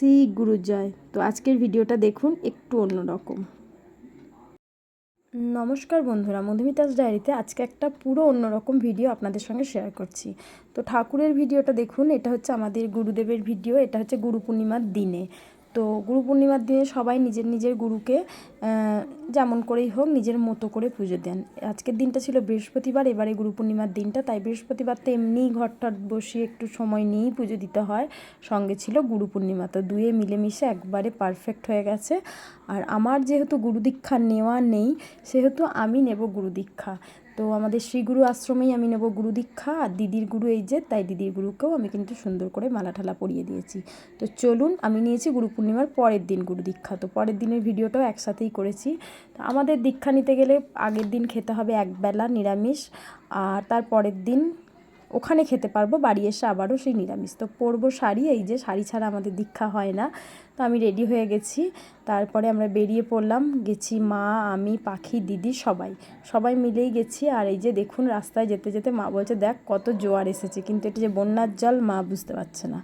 শ্রী গুরুজয়। তো আজকের ভিডিওটা দেখুন একটু অন্যরকম। নমস্কার বন্ধুরা, মধুমিতাস ডায়েরিতে আজকে একটা পুরো অন্যরকম ভিডিও আপনাদের সঙ্গে শেয়ার করছি। তো ঠাকুরের ভিডিওটা দেখুন, এটা হচ্ছে আমাদের গুরুদেবের ভিডিও, এটা হচ্ছে গুরু পূর্ণিমার দিনে। তো গুরু পূর্ণিমার দিনে সবাই নিজের নিজের গুরুকে যেমন করেই হোক নিজের মতো করে পুজো দেন। আজকের দিনটা ছিল বৃহস্পতিবার, এবারে গুরু পূর্ণিমার দিনটা, তাই বৃহস্পতিবার তো এমনিই ঘরটার বসিয়ে একটু সময় নিয়েই পুজো দিতে হয়। সঙ্গে ছিল গুরু পূর্ণিমা, তো দুয়ে মিলেমিশে একবারে পারফেক্ট হয়ে গেছে। আর আমার যেহেতু গুরু দীক্ষা নেওয়া নেই, সেহেতু আমি নেব গুরু দীক্ষা। তো আমাদের শ্রীগুরু আশ্রমেই আমি নেব গুরু দীক্ষা, আর দিদির গুরু এই যে, তাই দিদির গুরুকেও আমি কিন্তু সুন্দর করে মালা ঠালা পরিয়ে দিয়েছি। তো চলুন, আমি নিয়েছি গুরু পূর্ণিমার পরের দিন গুরু দীক্ষা। তো পরের দিনের ভিডিওটাও একসাথেই করেছি। তো আমাদের দীক্ষা নিতে গেলে আগের দিন খেতে হবে একবেলা নিরামিষ, আর তার পরের দিন ওখানে খেতে পারব, বাড়ি এসে আবারও সেই নিরামিষ। তো পরবো শাড়ি, এই যে শাড়ি ছাড়া আমাদের দীক্ষা হয় না। তো আমি রেডি হয়ে গেছি। তারপরে আমরা বেরিয়ে পড়লাম, গেছি মা, আমি, পাখি, দিদি, সবাই। সবাই মিলেই গেছি আর এই যে দেখুন রাস্তায় যেতে যেতে মা বলছে, দেখ কত জোয়ার এসেছে। কিন্তু এটা যে বন্যার জল মা বুঝতে পারছে না।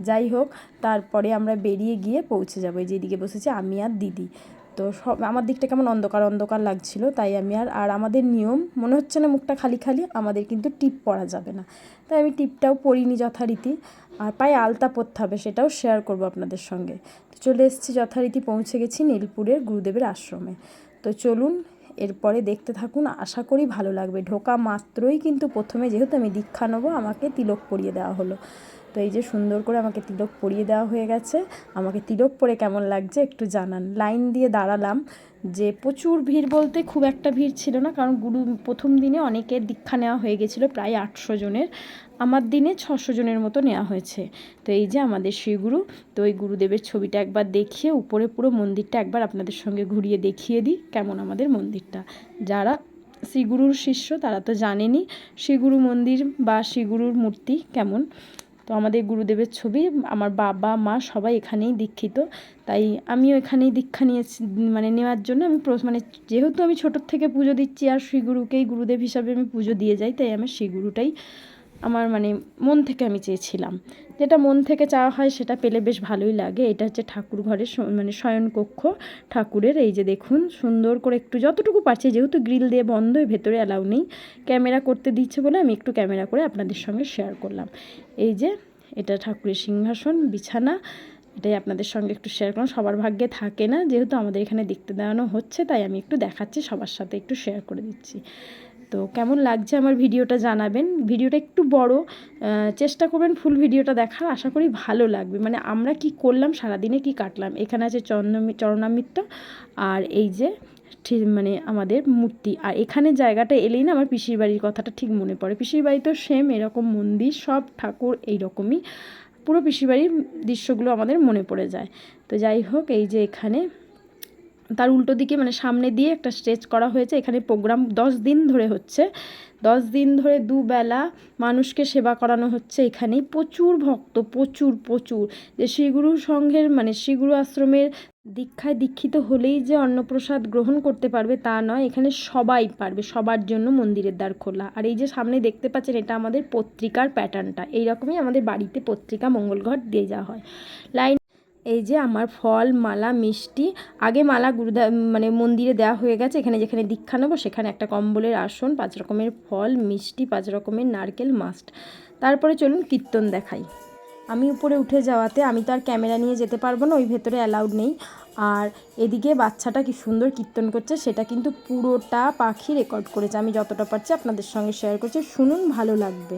যাই হোক, তারপরে আমরা বেরিয়ে গিয়ে পৌঁছে যাব। এই যেদিকে বসেছি আমি আর দিদি। তো সব, আমার দিকটা কেমন অন্ধকার অন্ধকার লাগছিল, তাই আমি আর আর আমাদের নিয়ম, মনে হচ্ছে না মুখটা খালি খালি, আমাদের কিন্তু টিপ পরা যাবে না। তাই আমি টিপটাও পরিনি যথারীতি, আর পায়ে আলতা পরতে হবে, সেটাও শেয়ার করব আপনাদের সঙ্গে। তো চলে এসেছি, যথারীতি পৌঁছে গেছি নীলপুরের গুরুদেবের আশ্রমে। তো চলুন, এরপরে দেখতে থাকুন, আশা করি ভালো লাগবে। ঢোকা মাত্রই কিন্তু প্রথমে যেহেতু আমি দীক্ষা নেব, আমাকে তিলক পরিয়ে দেওয়া হলো। তো এই যে সুন্দর করে আমাকে তিলক পরিয়ে দেওয়া হয়ে গেছে। আমাকে তিলক পরে কেমন লাগছে একটু জানান। লাইন দিয়ে দাঁড়ালাম যে প্রচুর ভিড় বলতে খুব একটা ভিড় ছিল না, কারণ গুরু প্রথম দিনে অনেকের দীক্ষা নেওয়া হয়ে গেছিল প্রায় আটশো জনের। আমার দিনে ছশো জনের মতো নেওয়া হয়েছে। তো এই যে আমাদের শ্রীগুরু, তো ওই গুরুদেবের ছবিটা একবার দেখিয়ে, উপরে পুরো মন্দিরটা একবার আপনাদের সঙ্গে ঘুরিয়ে দেখিয়ে দিই কেমন আমাদের মন্দিরটা। যারা শ্রীগুরুর শিষ্য তারা তো জানেনই, শ্রীগুরু মন্দির বা শ্রীগুরুর মূর্তি কেমন। তো আমাদের গুরুদেবের ছবি, আমার বাবা, মা সবাই এখানেই দীক্ষিত। তাই আমিও এখানেই দীক্ষা নিয়েছি মানে নেওয়ার জন্য আমি মানে যেহেতু আমি ছোটোর থেকে পুজো দিচ্ছি আর শ্রীগুরুকেই গুরুদেব হিসাবে আমি পুজো দিয়ে যাই, তাই আমার শ্রীগুরুটাই আমার মানে মন থেকে আমি চেয়েছিলাম। যেটা মন থেকে চাওয়া হয় সেটা পেলে বেশ ভালোই লাগে। এটা হচ্ছে ঠাকুর ঘরের মানে শয়নকক্ষ ঠাকুরের এই যে দেখুন, সুন্দর করে একটু যতটুকু পারছি, যেহেতু গ্রিল দিয়ে বন্ধ ভেতরে অ্যালাউ নেই। ক্যামেরা করতে দিচ্ছে বলে আমি একটু ক্যামেরা করে আপনাদের সঙ্গে শেয়ার করলাম। এই যে, এটা ঠাকুরের সিংহাসন, বিছানা। এটাই আপনাদের সঙ্গে একটু শেয়ার করলাম। সবার ভাগ্যে থাকে না, যেহেতু আমাদের এখানে দেখতে দেওয়ানো হচ্ছে, তাই আমি একটু দেখাচ্ছি, সবার সাথে একটু শেয়ার করে দিচ্ছি। তো কেমন লাগছে আমার ভিডিওটা জানাবেন? ভিডিওটা একটু বড় চেষ্টা করবেন ফুল ভিডিওটা দেখার, আশা করি ভালো লাগবে। মানে আমরা কি করলাম, সারাদিনে কি কাটলাম? এখানে আছে চন্দ্রমি চরণামিত্র আর এই যে ঠিক মানে আমাদের মূর্তি। আর এখানে জায়গাটা এলেই না আমার পিসির বাড়ির কথাটা ঠিক মনে পড়ে। পিসির বাড়ি তো সেম এরকম মন্দির, সব ঠাকুর এইরকমই। পুরো পিসির বাড়ির দৃশ্যগুলো আমাদের মনে পড়ে যায়। তো যাই হোক, এই যে এখানে তার উল্টো দিকে মানে সামনে দিয়ে একটা স্টেজ করা হয়েছে। এখানে প্রোগ্রাম দশ দিন ধরে হচ্ছে। দশ দিন ধরে দুবেলা মানুষকে সেবা করানো হচ্ছে এখানেই প্রচুর ভক্ত, প্রচুর প্রচুর। যে শ্রীগুরু সংঘের মানে শ্রীগুরু আশ্রমের দীক্ষায় দীক্ষিত হলেই যে অন্নপ্রসাদ গ্রহণ করতে পারবে তা নয়, এখানে সবাই পারবে, সবার জন্য মন্দিরের দ্বার খোলা। আর এই যে সামনে দেখতে পাচ্ছেন, এটা আমাদের পত্রিকার প্যাটার্নটা এইরকমই আমাদের বাড়িতে পত্রিকা মঙ্গলঘট দিয়ে যাওয়া হয়। লাইন এই যে আমার ফল, মালা, মিষ্টি। আগে মালা গুরুদা মানে মন্দিরে দেওয়া হয়ে গেছে। এখানে যেখানে দীক্ষা নেব, সেখানে একটা কম্বলের আসন, পাঁচ রকমের ফল, মিষ্টি, পাঁচ রকমের নারকেল মাস্ট তারপরে চলুন কীর্তন দেখাই। আমি উপরে উঠে যাওয়াতে আমি তো আর ক্যামেরা নিয়ে যেতে পারব না, ওই ভেতরে অ্যালাউড নেই। আর এদিকে বাচ্চাটা কি সুন্দর কীর্তন করছে, সেটা কিন্তু পুরোটা পাখি রেকর্ড করেছে। আমি যতটা পারছি আপনাদের সঙ্গে শেয়ার করছি। শুনুন, ভালো লাগবে।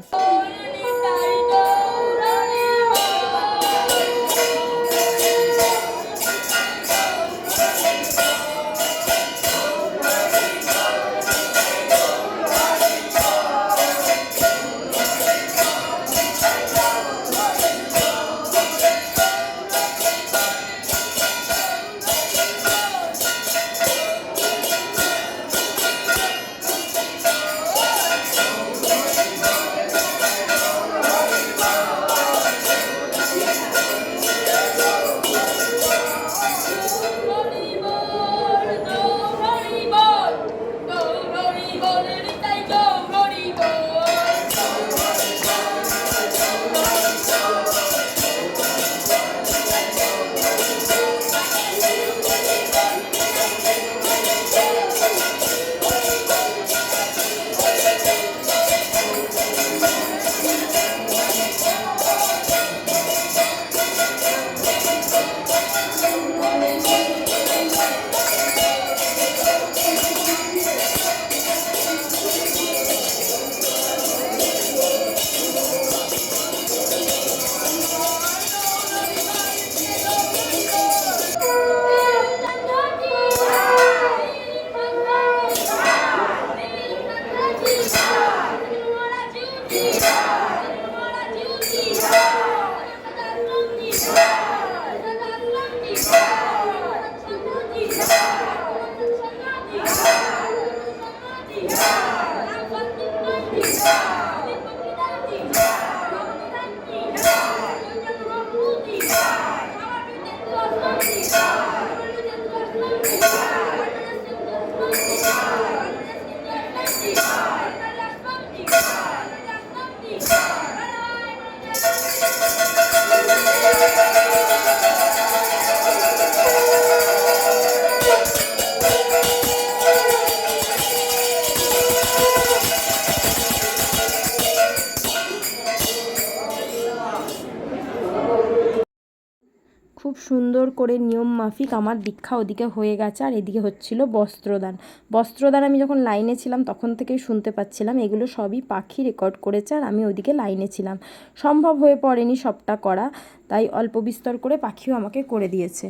সুন্দর করে নিয়ম মাফিক আমার দীক্ষা ওদিকে হয়ে গেছে আর এদিকে হচ্ছিল বস্ত্রদান। বস্ত্রদান আমি যখন লাইনে ছিলাম তখন থেকেই শুনতে পাচ্ছিলাম, এগুলো সবই পাখি রেকর্ড করেছে আর আমি ওদিকে লাইনে ছিলাম। সম্ভব হয়ে পড়েনি সবটা করা, তাই অল্প বিস্তর করে পাখিও আমাকে করে দিয়েছে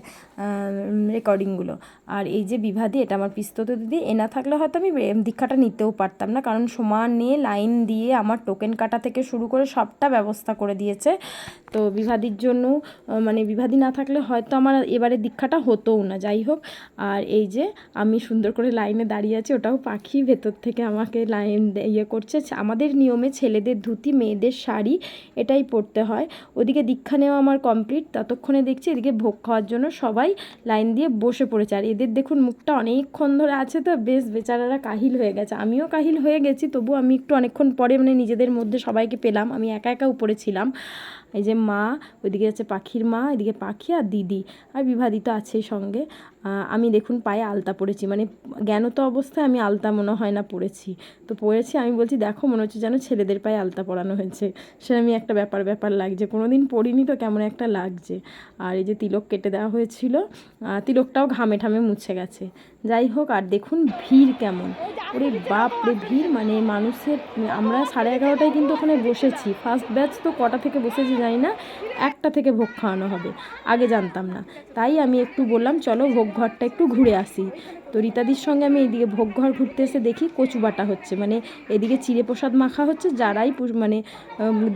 রেকর্ডিংগুলো আর এই যে বিভাদি এটা আমার পিস্তত দিদি এ না থাকলে হয়তো আমি দীক্ষাটা নিতেও পারতাম না, কারণ সমান নিয়ে, লাইন দিয়ে আমার টোকেন কাটা থেকে শুরু করে সবটা ব্যবস্থা করে দিয়েছে। তো বিভাদির জন্য মানে বিভাদি না থাকলে হয়তো আমার এবারে দীক্ষাটা হতোও না, যাই হোক। আর এই যে আমি সুন্দর করে লাইনে দাঁড়িয়ে আছি, ওটাও পাখি ভেতর থেকে আমাকে লাইন ইয়ে করছে। আমাদের নিয়মে ছেলেদের ধুতি, মেয়েদের শাড়ি এটাই পরতে হয়। ওদিকে দীক্ষা নেওয়া আমার কমপ্লিট, ততক্ষণে দেখছি এদিকে ভোগ খাওয়ার জন্য সবাই লাইন দিয়ে বসে পড়েছে। আর এদের দেখুন মুখটা অনেকক্ষণ ধরে আছে তো, বেশ বেচারারা কাহিল হয়ে গেছে। আমিও কাহিল হয়ে গেছি তবু আমি একটু অনেকক্ষণ পরে মানে নিজেদের মধ্যে সবাইকে পেলাম। আমি একা একা উপরে ছিলাম। এই যে মা, ওইদিকে আছে পাখির মা, এদিকে পাখি আর দিদি। আর বিভাদি তো আছেই সঙ্গে। আমি দেখুন পায়ে আলতা পরেছি। মানে জ্ঞানত অবস্থায় আমি আলতা মনে হয় না পড়েছি তো পড়েছি আমি বলছি, দেখো, মনে হচ্ছে যেন ছেলেদের পায়ে আলতা পরানো হয়েছে। সে আমি একটা ব্যাপার ব্যাপার লাগছে। কোনো দিন পরিনি তো কেমন একটা লাগছে। আর এই যে তিলক কেটে দেওয়া হয়েছিল তিলকটাও ঘামে ঠামে মুছে গেছে। যাই হোক, আর দেখুন ভিড় কেমন। ওরে বাপ রে, ভিড় মানে মানুষের, আমরা সাড়ে এগারোটায় কিন্তু ওখানে বসেছি। ফার্স্ট ব্যাচ তো কটা থেকে বসেছি জানি না, একটা থেকে ভোগ খাওয়ানো হবে। আগে জানতাম না। তাই আমি একটু বললাম, চলো ভোগ ঘরটা একটু ঘুরে আসি। তো রীতাদির সঙ্গে আমি এইদিকে ভোগ ঘর ঘুরতে এসে দেখি কচু বাটা হচ্ছে। মানে এদিকে চিড়ে প্রসাদ মাখা হচ্ছে, যারাই মানে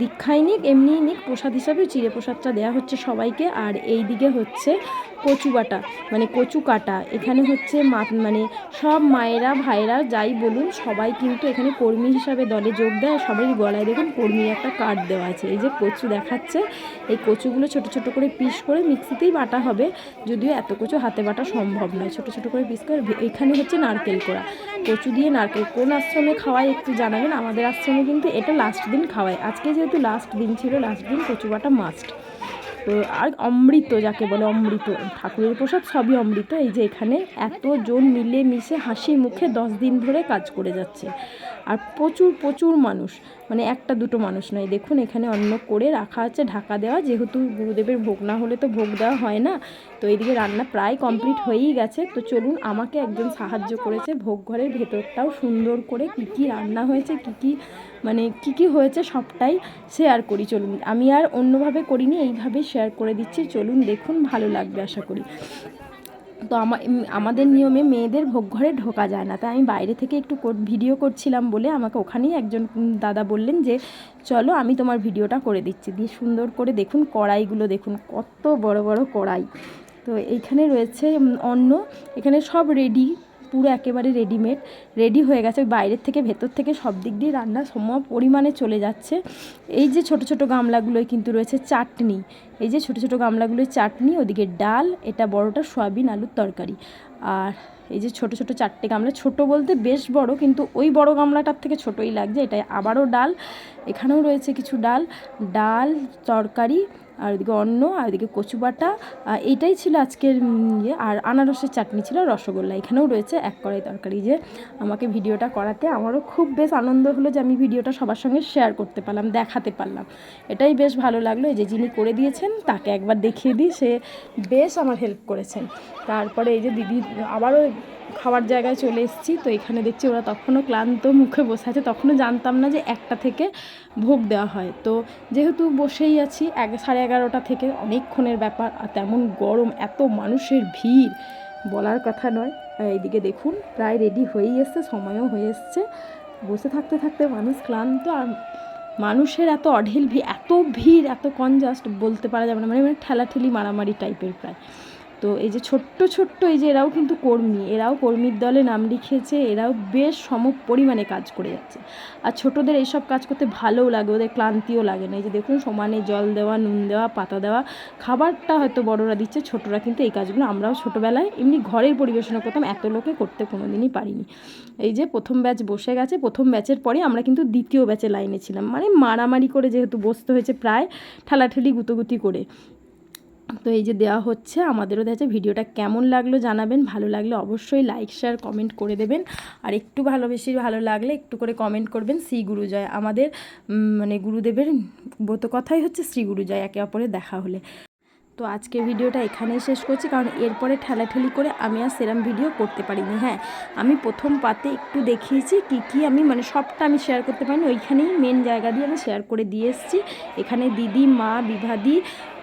দীক্ষায় নিক, এমনিই নিক, প্রসাদ হিসাবে চিড়ে প্রসাদটা দেওয়া হচ্ছে সবাইকে। আর এই দিকে হচ্ছে কচু বাটা মানে কচু কাটা। এখানে হচ্ছে মা মানে সব মায়েরা ভাইরা যাই বলুন, সবাই কিন্তু এখানে কর্মী হিসাবে দলে যোগ দেয়। সবাই গলায় দেখুন কর্মীর একটা কার্ড দেওয়া আছে। এই যে কচু দেখাচ্ছে, এই কচুগুলো ছোট ছোট করে পিস করে মিক্সিতেই বাটা হবে। যদিও এত কচু হাতে বাটা সম্ভব নয়। ছোট ছোট করে পিস করে এখানে হচ্ছে নারকেল কোড়া। কচু দিয়ে নারকেল, কোন আশ্রমে খাওয়ায় একটু জানাবেন, আমাদের আশ্রমে কিন্তু এটা লাস্ট দিন খাওয়ায় আজকে যেহেতু লাস্ট দিন ছিল লাস্ট দিন কচু বাটা মাস্ট তো আর অমৃত যাকে বলে, অমৃত, ঠাকুরের প্রসাদ সবই অমৃত। এই যে এখানে এতজন মিলে মিশে হাসি মুখে দশ দিন ধরে কাজ করে যাচ্ছে। আর প্রচুর প্রচুর মানুষ। মানে একটা দুটো মানুষ নয়। দেখুন, এখানে অন্ন করে রাখা আছে, ঢাকা দেওয়া। যেহেতু গুরুদেবের ভোগ না হলে তো ভোগ দেওয়া হয় না। তো এইদিকে রান্না প্রায় কমপ্লিট হয়েই গেছে। তো চলুন, আমাকে একজন সাহায্য করেছে ভোগ ঘরের ভেতরটাও সুন্দর করে কী কী রান্না হয়েছে, কী কী মানে কী কী হয়েছে সবটাই শেয়ার করি। চলুন, আমি আর অন্যভাবে করিনি, এইভাবে শেয়ার করে দিচ্ছি। চলুন, দেখুন, ভালো লাগবে আশা করি। তো আমাদের নিয়মে মেয়েদের ভোগ ঘরে ঢোকা যায় না। তাই আমি বাইরে থেকে একটু ভিডিও করছিলাম বলে আমাকে ওখানেই একজন দাদা বললেন যে, চলো আমি তোমার ভিডিওটা করে দিচ্ছি। দিয়ে সুন্দর করে দেখুন কড়াইগুলো দেখুন, কত বড় বড় কড়াই। তো এইখানে রয়েছে অন্য এখানে সব রেডি পুরো একেবারে রেডিমেড রেডি হয়ে গেছে। বাইরের থেকে ভেতর থেকে সব দিক দিয়ে রান্না সম পরিমাণে চলে যাচ্ছে। এই যে ছোট ছোট গামলাগুলোয় কিন্তু রয়েছে চাটনি। এই যে ছোট ছোট গামলাগুলোয় চাটনি, ওদিকে ডাল, এটা বড়টা সয়াবিন আলুর তরকারি। আর এই যে ছোট ছোট চারটে গামলা, ছোট বলতে বেশ বড়, কিন্তু ওই বড় গামলাটার থেকে ছোটই লাগছে। এটা আবারও ডাল, এখানেও রয়েছে কিছু ডাল। ডাল, তরকারি আর ওদিকে অন্ন, আর ওদিকে কচু বাটা এইটাই ছিল আজকের ইয়ে। আর আনারসের চাটনি ছিল, রসগোল্লা। এখানেও রয়েছে এক কড়াই তরকারি। যে আমাকে ভিডিওটা করাতে আমারও খুব বেশ আনন্দ হলো যে আমি ভিডিওটা সবার সঙ্গে শেয়ার করতে পারলাম, দেখাতে পারলাম। এটাই বেশ ভালো লাগল। এই যে যিনি করে দিয়েছেন, তাকে একবার দেখিয়ে দিই। সে বেশ আমার হেল্প করেছেন। তারপরে এই যে দিদি, আবারও খাওয়ার জায়গায় চলে এসেছি। তো এখানে দেখছি ওরা তখনও ক্লান্ত মুখে বসে আছে। তখনও জানতাম না যে একটা থেকে ভোগ দেওয়া হয়। তো যেহেতু বসেই আছি এক সাড়ে এগারোটা থেকে অনেকক্ষণের ব্যাপার। আর তেমন গরম, এত মানুষের ভিড় বলার কথা নয়। এইদিকে দেখুন, প্রায় রেডি হয়েই এসছে, সময়ও হয়ে এসছে। বসে থাকতে থাকতে মানুষ ক্লান্ত আর মানুষের এত অঢেল ভিড়, এত ভিড়, এত কনজাস্ট বলতে পারা যাবে না। মানে ঠেলাঠেলি, মারামারি টাইপের প্রায়। তো এই যে ছোট্ট ছোট্ট এই যে এরাও কিন্তু কর্মী, এরাও কর্মীর দলে নাম লিখিয়েছে, এরাও বেশ সম পরিমাণে কাজ করে যাচ্ছে। আর ছোটোদের এইসব কাজ করতে ভালোও লাগে, ওদের ক্লান্তিও লাগে না। এই যে দেখুন, সমানে জল দেওয়া, নুন দেওয়া, পাতা দেওয়া, খাবারটা হয়তো বড়রা দিচ্ছে, ছোটরা কিন্তু এই কাজগুলো, আমরাও ছোটোবেলায় এমনি ঘরের পরিবেশনা করতাম, এত লোকে করতে কোনো দিনই পারিনি। এই যে প্রথম ব্যাচ বসে গেছে, প্রথম ব্যাচের পরে আমরা কিন্তু দ্বিতীয় ব্যাচে লাইনে ছিলাম। মানে মারামারি করে যেহেতু বসতে হয়েছে প্রায়, ঠেলাঠেলি গুতোগুতি করে। তো এই যে দেওয়া হচ্ছে, আমাদেরও দেখা ভিডিওটা কেমন লাগল জানাবেন। ভালো লাগলে অবশ্যই লাইক শেয়ার কমেন্ট করে দেবেন। আর একটু ভালো বেশি ভালো লাগলে একটু করে কমেন্ট করবেন, শ্রী গুরুজয় আমাদের মানে গুরুদেবের ব্রত কথাই হচ্ছে শ্রী গুরুজয় একে অপরে দেখা হলে। তো আজকের ভিডিওটা এখানেই শেষ করছি, কারণ এরপরে ঠেলাঠেলি করে আমি আর সেরাম ভিডিও করতে পারিনি। হ্যাঁ আমি প্রথম পাতে একটু দেখিয়েছি কি কি আমি মানে সবটা আমি শেয়ার করতে পারিনি, ওইখানেই মেন জায়গা দিয়ে আমি শেয়ার করে দিয়ে এসেছি। এখানে দিদি, মা, বিভাদি,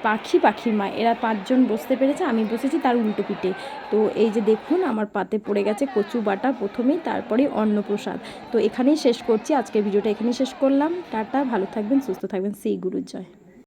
পাখি পাখির মা এরা পাঁচজন বসতে পেরেছে, আমি বসেছি তার উল্টো পিঠে। তো এই যে দেখুন, আমার পাতে পড়ে গেছে কচু বাটা প্রথমেই, তারপরে অন্নপ্রসাদ। তো এখানেই শেষ করছি, আজকের ভিডিওটা এখানেই শেষ করলাম। টাটা, ভালো থাকবেন, সুস্থ থাকবেন। সেই গুরুর জয়